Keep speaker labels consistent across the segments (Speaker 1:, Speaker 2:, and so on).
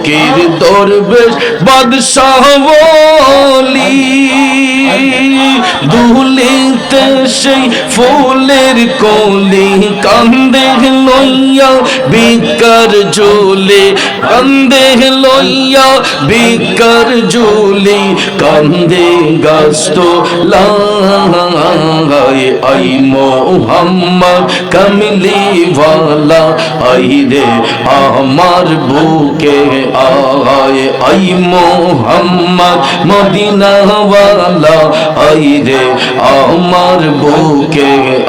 Speaker 1: ফকির দরবেশ বাদশাহ বলি দুলিতে সেই ফুলের কলি কান্দে লইয়া বিকার জুলি কান্দে লইয়া বিকার জুলি, কান্দে গাস্ত লাই আই মোহাম্মদ কমলি ওয়ালা আই রে আমার বুকে আয় আই মোহাম্মদ মদিনা ওয়ালা আই রে আমার বুকে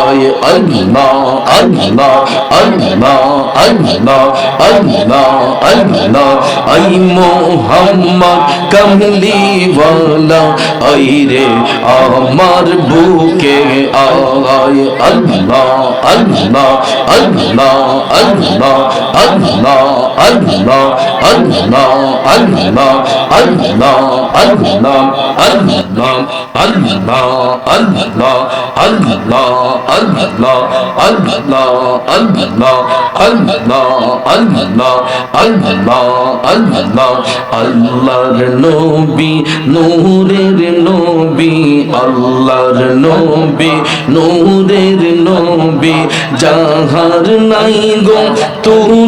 Speaker 1: আয় আল্লাহ আল্লাহ আল্লাহ আল্লাহ আল্লাহ আল্লাহ আই মোহাম্মদ কমলি ওয়ালা আই রে আমার বুকে আয় আল্লাহ আল্লাহ আল্লাহ আল্লাহ আল্লাহ আল্লাহ আল্লাহ আল্লাহ আল্লাহ আল্লাহ আল্লাহ আল্লাহ আল্লাহ আল্লাহ আল্লাহ আল্লাহ আল্লাহ আল্লাহ আল্লাহ আল্লাহ আল্লাহ আল্লাহর নবী, নূরের নবী, আল্লাহর নবী, নূরের নবী জাহার নাই গো তুলো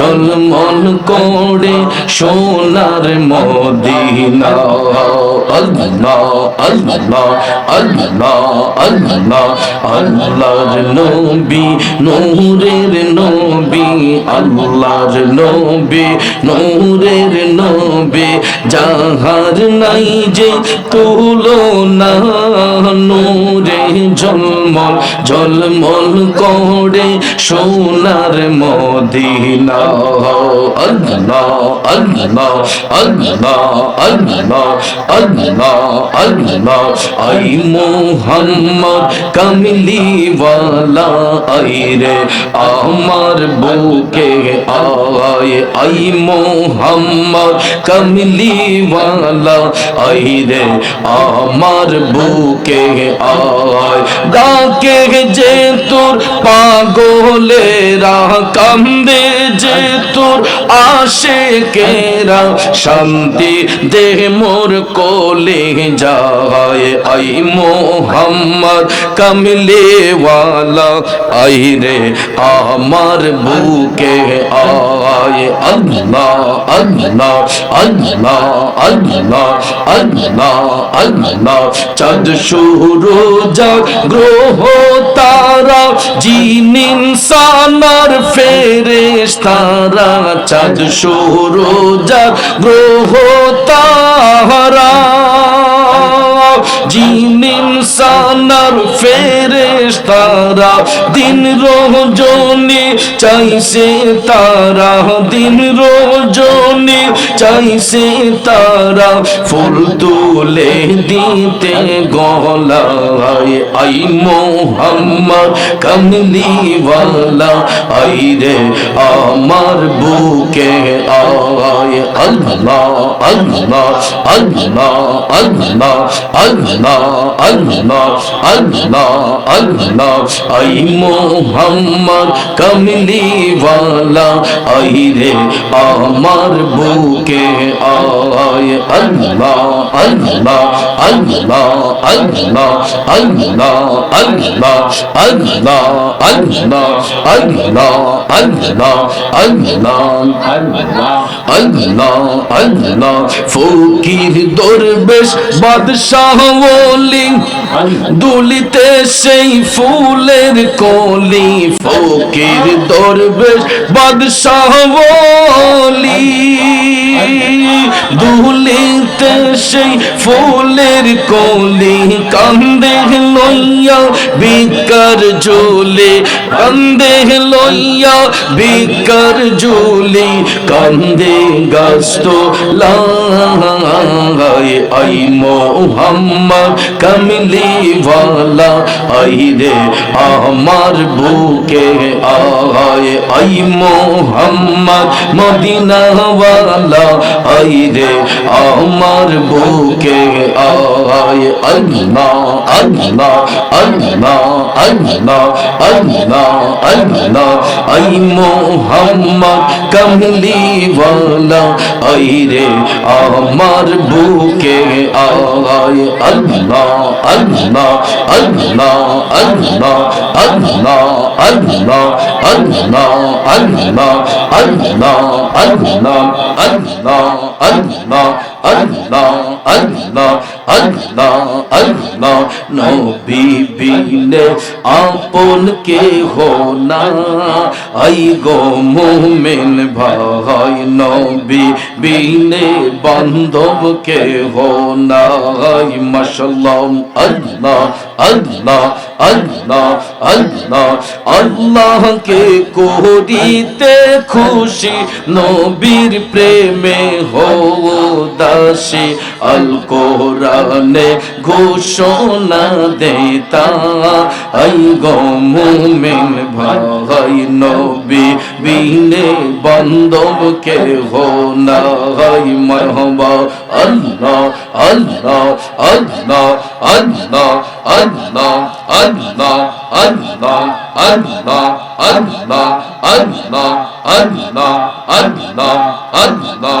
Speaker 1: জন্মল করে সোনার মদিনা। আল্লাহ আল্লাহ আল্লাহ আল্লাহ, আল্লাহর নবী, নূরের নবী, আল্লাহর নবী, নূরের নবী, যাহার নাই যে তুলো না নূরে জন্মল জলমল করে সোনার মদিনা। आई মোহাম্মদ কামলি वाला आई रे আমার বুকে আয় আই মোহাম্মদ কামলি वाला आई रे আমার বুকে আয় ডাকে যে তোর পাগলেরা কান্দে যে তোর আশে কেরা শান্তি দে মোর কোলে যায়। আই মোহাম্মদ কামলে ওয়ালা আই রে আমার বুকে আয়। আল্লাহ আল্লাহ আল্লাহ আল্লাহ আল্লাহ আল্লাহ। চাঁদ শুরু যা গ্রহ তারা, জিন ইনসানার ফেরেশ তারা চাঁদ সৌর যা গ্রহ তারা জিন ইনসানার ফেরেশ তারা দিন রোজনে চাইছে তারা, দিন রোজনে চাইছে তারা, ফুল তুলে দিতে গলায়, আই মোহাম্মদ কমলি ওয়ালা আই রে আমার বুকে আয়, আল্লাহ আল্লাহ আল্লাহ আল্লাহ আল্লাহ আমার বুকে ফকির দরবেশ বাদশাহ ওলি দুলিতে সেই ফুলের কলি ফকির দরবেশ বাদশাহ ওলি দুলিতে সেই ফুলের কলি কান্দে লইয়া বিকার জুলি কান্দে লইয়া বিকার জুলি কান্দে গাস্ত লাই আই মোহাম্মদ কমলি ওয়ালা আই রে আমার বুকে আয় আই মোহাম্মদ মদিনাওয়ালা আইরে আমার বুকে আ মোহাম্মদ কমলিওয়ালা আই রে আমার বুকে আয় আল্লাহ আল্লাহ আল্লাহ আল্লাহ আল্লাহ আল্লাহ আল্লাহ আল্লাহ আল্লাহ আল্লাহ আল্লাহ আল্লাহ আল্লাহ আল্লাহ আল্লাহ আল্লাহ, নবী বিনে আপন কে হো না। আই গো মুমিন ভাই, নবী বিনে বান্ধব কে হো না মাশাল্লাহ আল্লাহ আল্লাহ আল্লাহ আল্লাহ, আল্লাহকে করিতে খুশি, নবীর প্রেমে হো দাসী, আল কোরআনে ঘোষণা দেতা আই গো মুমিন ভাই নবী বিনে বান্ধব কে হো না হাই মরহবা আল্লাহ আল্লাহ আল্লাহ আল্লাহ আল্লাহ আল্লাহ আল্লাহ আল্লাহ আল্লাহ আল্লাহ আল্লাহ আল্লাহ আল্লাহ আল্লাহ